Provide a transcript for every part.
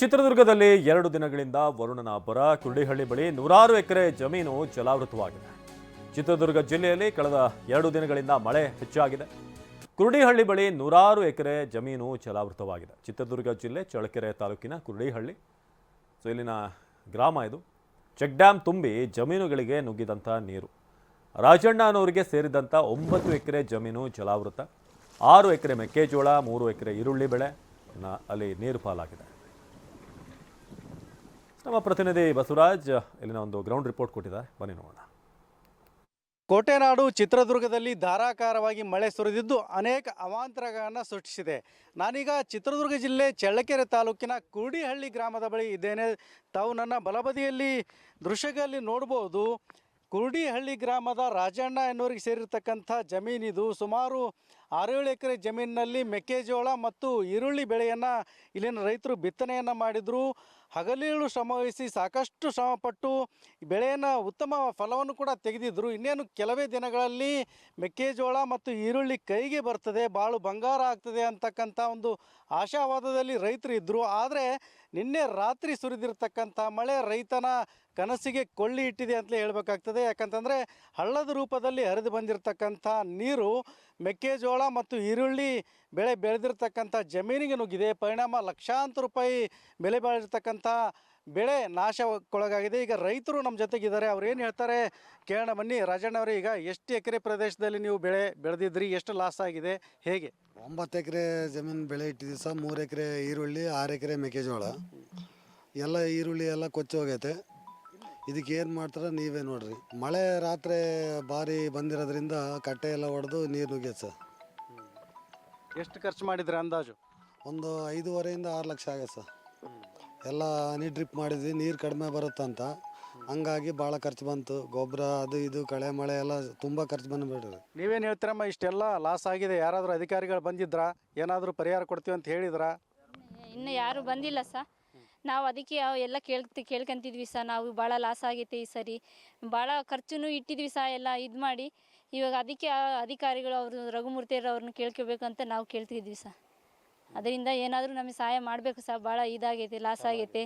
ಚಿತ್ರದುರ್ಗದಲ್ಲಿ ಎರಡು ದಿನಗಳಿಂದ ವರುಣನ ಅಬ್ಬರ ಕುರುಡಿಹಳ್ಳಿ ಬಳಿ ನೂರಾರು ಎಕರೆ ಜಮೀನು ಜಲಾವೃತವಾಗಿದೆ. ಚಿತ್ರದುರ್ಗ ಜಿಲ್ಲೆಯಲ್ಲಿ ಕಳೆದ ಎರಡು ದಿನಗಳಿಂದ ಮಳೆ ಹೆಚ್ಚಾಗಿದೆ. ಕುರುಡಿಹಳ್ಳಿ ಬಳಿ ನೂರಾರು ಎಕರೆ ಜಮೀನು ಜಲಾವೃತವಾಗಿದೆ. ಚಿತ್ರದುರ್ಗ ಜಿಲ್ಲೆ ಚಳಕೆರೆ ತಾಲೂಕಿನ ಕುರುಡಿಹಳ್ಳಿ ಸೊ, ಇಲ್ಲಿನ ಗ್ರಾಮ ಇದು. ಚೆಕ್ ಡ್ಯಾಮ್ ತುಂಬಿ ಜಮೀನುಗಳಿಗೆ ನುಗ್ಗಿದಂಥ ನೀರು. ರಾಜಣ್ಣ ಅನ್ನೋರಿಗೆ ಸೇರಿದಂಥ ಒಂಬತ್ತು ಎಕರೆ ಜಮೀನು ಜಲಾವೃತ, ಆರು ಎಕರೆ ಮೆಕ್ಕೆಜೋಳ, ಮೂರು ಎಕರೆ ಈರುಳ್ಳಿ ಬೆಳೆ ಅಲ್ಲಿ ನೀರು ಪಾಲಾಗಿದೆ. ನಮ್ಮ ಪ್ರತಿನಿಧಿ ಬಸವರಾಜ್, ಇಲ್ಲಿನ ಒಂದು ಗ್ರೌಂಡ್ ರಿಪೋರ್ಟ್ ಕೊಟ್ಟಿದ್ದಾರೆ. ಬನ್ನಿ ನೋಡೋಣ. ಕೋಟೆನಾಡು ಚಿತ್ರದುರ್ಗದಲ್ಲಿ ಧಾರಾಕಾರವಾಗಿ ಮಳೆ ಸುರಿದಿದ್ದು ಅನೇಕ ಅವಾಂತರಗಳನ್ನು ಸೃಷ್ಟಿಸಿದೆ. ನಾನೀಗ ಚಿತ್ರದುರ್ಗ ಜಿಲ್ಲೆ ಚಳ್ಳಕೆರೆ ತಾಲೂಕಿನ ಕುರುಡಿಹಳ್ಳಿ ಗ್ರಾಮದ ಬಳಿ ಇದ್ದೇನೆ. ತಾವು ನನ್ನ ಬಲಬದಿಯಲ್ಲಿ ದೃಶ್ಯಗಳಲ್ಲಿ ನೋಡ್ಬೋದು ಕುರುಡಿಹಳ್ಳಿ ಗ್ರಾಮದ ರಾಜಣ್ಣ ಎನ್ನುವರಿಗೆ ಸೇರಿರ್ತಕ್ಕಂಥ ಜಮೀನಿದು ಸುಮಾರು ಆರೇಳು ಎಕರೆ ಜಮೀನಿನಲ್ಲಿ ಮೆಕ್ಕೆಜೋಳ ಮತ್ತು ಈರುಳ್ಳಿ ಬೆಳೆಯನ್ನು ಇಲ್ಲಿನ ರೈತರು ಬಿತ್ತನೆಯನ್ನು ಮಾಡಿದರು. ಹಗಲಿರುಳು ಶ್ರಮವಹಿಸಿ ಸಾಕಷ್ಟು ಶ್ರಮಪಟ್ಟು ಬೆಳೆಯನ್ನು ಉತ್ತಮ ಫಲವನ್ನು ಕೂಡ ತೆಗೆದಿದ್ದರು ಇನ್ನೇನು ಕೆಲವೇ ದಿನಗಳಲ್ಲಿ ಮೆಕ್ಕೆಜೋಳ ಮತ್ತು ಈರುಳ್ಳಿ ಕೈಗೆ ಬರ್ತದೆ, ಬಾಳು ಬಂಗಾರ ಆಗ್ತದೆ ಅಂತಕ್ಕಂಥ ಒಂದು ಆಶಾವಾದದಲ್ಲಿ ರೈತರು ಇದ್ದರು ಆದರೆ ನಿನ್ನೆ ರಾತ್ರಿ ಸುರಿದಿರ್ತಕ್ಕಂಥ ಮಳೆ ರೈತನ ಕನಸಿಗೆ ಕೊಳ್ಳಿ ಇಟ್ಟಿದೆ ಅಂತಲೇ ಹೇಳಬೇಕಾಗ್ತದೆ. ಯಾಕಂತಂದರೆ ಹಳ್ಳದ ರೂಪದಲ್ಲಿ ಹರಿದು ಬಂದಿರತಕ್ಕಂಥ ನೀರು, ಮೆಕ್ಕೆಜೋಳ ಮತ್ತು ಈರುಳ್ಳಿ ಬೆಳೆ ಬೆಳೆದಿರ್ತಕ್ಕಂಥ ಜಮೀನಿಗೆ ನುಗ್ಗಿದೆ. ಪರಿಣಾಮ ಲಕ್ಷಾಂತರ ರೂಪಾಯಿ ಬೆಲೆ ಬಾಳಿರ್ತಕ್ಕಂಥ ಬೆಳೆ ನಾಶಕ್ಕೊಳಗಾಗಿದೆ. ಈಗ ರೈತರು ನಮ್ಮ ಜೊತೆಗಿದ್ದಾರೆ. ಅವ್ರು ಏನು ಹೇಳ್ತಾರೆ? ಕೇಳೋಣ ಬನ್ನಿ. ರಾಜಣ್ಣ ಅವರೇ, ಈಗ ಎಷ್ಟು ಎಕರೆ ಪ್ರದೇಶದಲ್ಲಿ ನೀವು ಬೆಳೆ ಬೆಳೆದಿದ್ರಿ? ಎಷ್ಟು ಲಾಸ್ ಆಗಿದೆ? ಹೇಗೆ? ಒಂಬತ್ತು ಎಕರೆ ಜಮೀನು ಬೆಳೆ ಇಟ್ಟಿದ್ದೀವಿ ಸರ್. ಮೂರು ಎಕರೆ ಈರುಳ್ಳಿ, ಆರು ಎಕರೆ ಮೆಕ್ಕೆಜೋಳ. ಎಲ್ಲ ಈರುಳ್ಳಿ ಎಲ್ಲ ಕೊಚ್ಚಿ ಹೋಗೈತೆ. ಇದಕ್ಕೆ ಏನು ಮಾಡ್ತಾರೆ ನೀವೇ ನೋಡ್ರಿ. ಮಳೆ ರಾತ್ರಿ ಭಾರಿ ಬಂದಿರೋದ್ರಿಂದ ಕಟ್ಟೆ ಎಲ್ಲ ಹೊಡೆದು ನೀರು ನುಗ್ಗೈತೆ ಸರ್. ಎಷ್ಟು ಖರ್ಚು ಮಾಡಿದ್ರೆ ಅಂದಾಜು? ಒಂದು ಐದೂವರೆಯಿಂದ ಆರು ಲಕ್ಷ ಆಗೈತೆ ಸರ್. ಎಲ್ಲ ಹನಿ ಡ್ರಿಪ್ ಮಾಡಿದ್ವಿ ನೀರು ಕಡಿಮೆ ಬರುತ್ತಂತ. ಹಂಗಾಗಿ ಭಾಳ ಖರ್ಚು ಬಂತು. ಗೊಬ್ಬರ ಅದು ಇದು ಕಳೆ ಮಳೆ ಎಲ್ಲ ತುಂಬ ಖರ್ಚು ಬಂದುಬಿಟ್ರಿ ನೀವೇನು ಹೇಳ್ತೀರಮ್ಮ ಇಷ್ಟೆಲ್ಲ ಲಾಸ್ ಆಗಿದೆ. ಯಾರಾದರೂ ಅಧಿಕಾರಿಗಳು ಬಂದಿದ್ರಾ? ಏನಾದರೂ ಪರಿಹಾರ ಕೊಡ್ತೀವಿ ಅಂತ ಹೇಳಿದ್ರಾ? ಇನ್ನು ಯಾರು ಬಂದಿಲ್ಲ ಸ ನಾವು ಅದಕ್ಕೆ ಎಲ್ಲ ಕೇಳ್ತಿ ಕೇಳ್ಕೊಂತಿದ್ವಿ ಸರ್ ನಾವು ಭಾಳ ಲಾಸ್ ಆಗೈತೆ ಈ ಸರಿ. ಭಾಳ ಖರ್ಚುನು ಇಟ್ಟಿದ್ವಿ ಸಹ ಎಲ್ಲ ಇದು ಮಾಡಿ. ಇವಾಗ ಅದಕ್ಕೆ ಅಧಿಕಾರಿಗಳು ಅವರು ರಘುಮೂರ್ತಿಯವ್ರು ಅವ್ರನ್ನ ಕೇಳ್ಕೋಬೇಕಂತ ನಾವು ಕೇಳ್ತಿದ್ವಿ ಸರ್ ಅದರಿಂದ ಏನಾದರೂ ನಮಗೆ ಸಹಾಯ ಮಾಡಬೇಕು ಸರ್ ಭಾಳ ಇದಾಗೈತೆ ಲಾಸ್ ಆಗೈತೆ.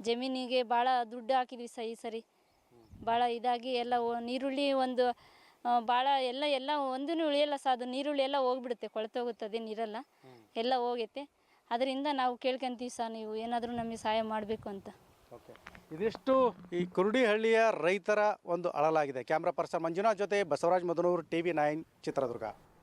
ಜಮೀನಿಗೆ ಭಾಳ ದುಡ್ಡು ಹಾಕಿದ್ವಿ ಸರ್ ಈ ಸರಿ. ಭಾಳ ಇದಾಗಿ ಎಲ್ಲ ನೀರುಳ್ಳಿ ಒಂದು ಭಾಳ ಎಲ್ಲ ಎಲ್ಲ ಒಂದೂ ಉಳಿಯಲ್ಲ ಸರ್ ಅದು ನೀರುಳ್ಳಿ ಎಲ್ಲ ಹೋಗ್ಬಿಡುತ್ತೆ ಕೊಳೆತೋಗುತ್ತೆ ಅದೇನು ನೀರೆಲ್ಲ ಎಲ್ಲ ಹೋಗೈತೆ. ಅದರಿಂದ ನಾವು ಕೇಳ್ಕೊಂತೀವಿ ಸರ್ ನೀವು ಏನಾದರೂ ನಮಗೆ ಸಹಾಯ ಮಾಡಬೇಕು ಅಂತ. ಓಕೆ. ಇದಿಷ್ಟು ಈ ಕುರುಡಿಹಳ್ಳಿಯ ರೈತರ ಒಂದು ಅಳಲಾಗಿದೆ. ಕ್ಯಾಮ್ರಾ ಪರ್ಸನ್ ಮಂಜುನಾಥ್ ಜೊತೆ Basavaraj Madanur T V nine, Chitradurga.